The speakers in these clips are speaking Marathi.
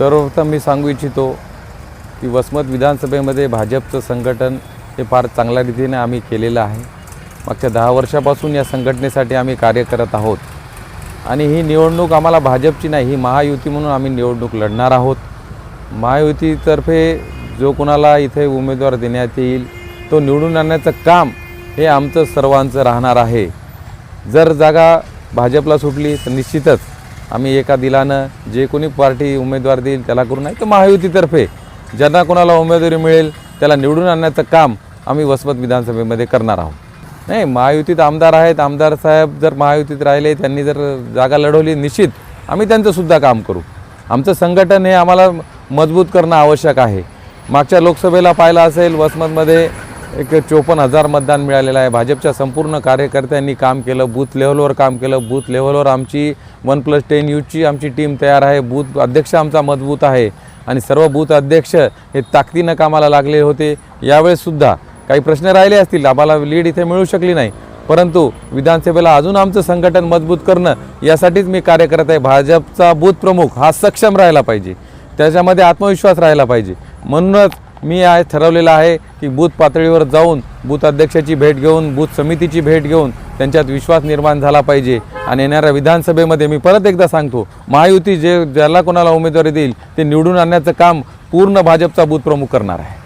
सर्वप्रथम मी सांगू इच्छितो की वसमत विधानसभेमध्ये भाजपचं संघटन हे फार चांगल्या रीतीने आम्ही केलेलं आहे. मागच्या दहा वर्षापासून या संघटनेसाठी आम्ही कार्य करत आहोत. आणि ही निवडणूक आम्हाला भाजपची नाही ही महायुती म्हणून आम्ही निवडणूक लढणार आहोत. महायुतीतर्फे जो कोणाला इथे उमेदवार देण्यात येईल तो निवडून आणण्याचं काम हे आमचं सर्वांचं राहणार आहे. जर जागा भाजपला सुटली तर निश्चितच आम्ही एका दिलानं जे कोणी पार्टी उमेदवार देईल त्याला करू नाही तर महायुतीतर्फे ज्यांना कोणाला उमेदवारी मिळेल त्याला निवडून आणण्याचं काम आम्ही वसमत विधानसभेमध्ये करणार आहोत. नाही महायुतीत आमदार आहेत. आमदार साहेब जर महायुतीत राहिले त्यांनी जर जागा लढवली निश्चित आम्ही त्यांचंसुद्धा काम करू. आमचं संघटन हे आम्हाला मजबूत करणं आवश्यक आहे. मागच्या लोकसभेला पाहिलं असेल वसमतमध्ये एक चोपन्न हजार मतदान मिळालेलं आहे. भाजपच्या संपूर्ण कार्यकर्त्यांनी काम केलं बूथ लेवलवर काम केलं. बूथ लेवलवर आमची वन प्लस टेन यूजची आमची टीम तयार आहे. बूथ अध्यक्ष आमचा मजबूत आहे. आणि सर्व बूथ अध्यक्ष हे ताकदीनं कामाला लागले होते. यावेळेससुद्धा काही प्रश्न राहिले असतील आम्हाला लीड इथे मिळू शकली नाही. परंतु विधानसभेला अजून आमचं संघटन मजबूत करणं यासाठीच मी कार्य करत आहे. भाजपचा बूथ प्रमुख हा सक्षम राहिला पाहिजे. त्याच्यामध्ये आत्मविश्वास राहिला पाहिजे. म्हणूनच मी आज ठरवलेलं आहे की बूथ पातळीवर जाऊन बूथ अध्यक्षाची भेट घेऊन बूथ समितीची भेट घेऊन त्यांच्यात विश्वास निर्माण झाला पाहिजे. आणि येणाऱ्या विधानसभेमध्ये मी परत एकदा सांगतो महायुती जे ज्याला कोणाला उमेदवारी देईल ते निवडून आणण्याचं काम पूर्ण भाजपचा बूथ प्रमुख करणार आहे.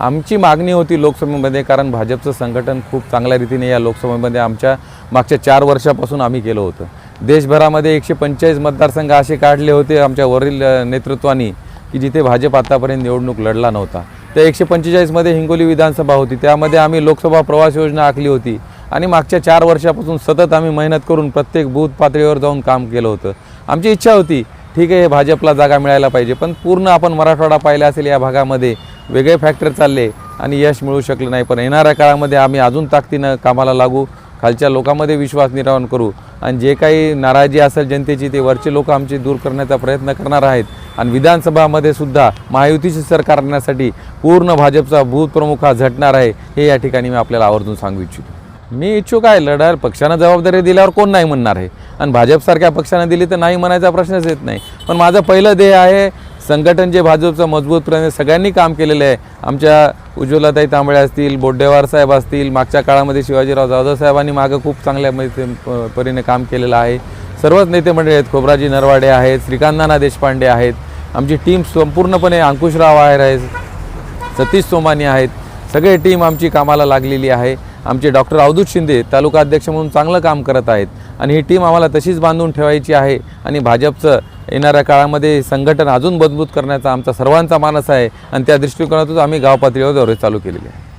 आमची मागणी होती लोकसभेमध्ये कारण भाजपचं संघटन खूप चांगल्या रीतीने या लोकसभेमध्ये आमच्या मागच्या चार वर्षापासून आम्ही केलं होतं. देशभरामध्ये एकशे पंचेचाळीस मतदारसंघ असे काढले होते आमच्या वरील नेतृत्वाने नेतृत्वानी. की जिथे भाजप आतापर्यंत निवडणूक लढला नव्हता. त्या एकशे पंचेचाळीसमध्ये हिंगोली विधानसभा होती. त्यामध्ये आम्ही लोकसभा प्रवास योजना आखली होती. आणि मागच्या चार वर्षापासून सतत आम्ही मेहनत करून प्रत्येक बूथ पातळीवर जाऊन काम केलं होतं. आमची इच्छा होती ठीक आहे हे भाजपला जागा मिळायला पाहिजे. पण पूर्ण आपण मराठवाडा पाहिला असेल या भागामध्ये वेगळे फॅक्टर चालले आणि यश मिळू शकलं नाही. पण येणाऱ्या काळामध्ये आम्ही अजून ताकदीनं कामाला लागू. खालच्या लोकांमध्ये विश्वास निर्माण करू. आणि जे काही नाराजी असेल जनतेची ते वरचे लोक आमची दूर करण्याचा प्रयत्न करणार आहेत. आणि विधानसभामध्ये सुद्धा महायुतीचे सरकार आणण्यासाठी पूर्ण भाजपचा भूत प्रमुख हा झटणार आहे हे या ठिकाणी मी आपल्याला आवर्जून सांगू इच्छितो. मी इच्छुक आहे लढायला पक्षानं जबाबदारी दिल्यावर कोण नाही म्हणणार आहे. आणि भाजपसारख्या पक्षानं दिली तर नाही म्हणायचा प्रश्नच येत नाही. पण माझं पहिलं ध्येय आहे संघटन जे भाजपचं मजबूतपणे सगळ्यांनी काम केलेलं आहे. आमच्या उज्ज्वलाताई तांबळे असतील बोड्डेवार साहेब असतील मागच्या काळामध्ये शिवाजीराव जाधव साहेबांनी मागं खूप चांगल्या प- परीने काम केलेलं आहे. सर्वच नेते मंडळी आहेत खोबराजी नरवाडे आहेत श्रीकांत देशपांडे आहेत. आमची टीम संपूर्णपणे अंकुशराव आहेर आहे सतीश सोमानी आहेत. सगळे टीम आमची कामाला लागलेली आहे. आमचे डॉक्टर अवधूत शिंदे तालुका अध्यक्ष म्हणून चांगलं काम करत आहेत आणि ही टीम आम्हाला तशीच बांधून ठेवायची आहे आणि भाजपचं येणाऱ्या काळामध्ये संघटन अजून मजबूत करण्याचा आमचा सर्वांचा मानस आहे आणि त्या दृष्टिकोनातून आम्ही गाव पातळीवर दौरे चालू केलेले आहे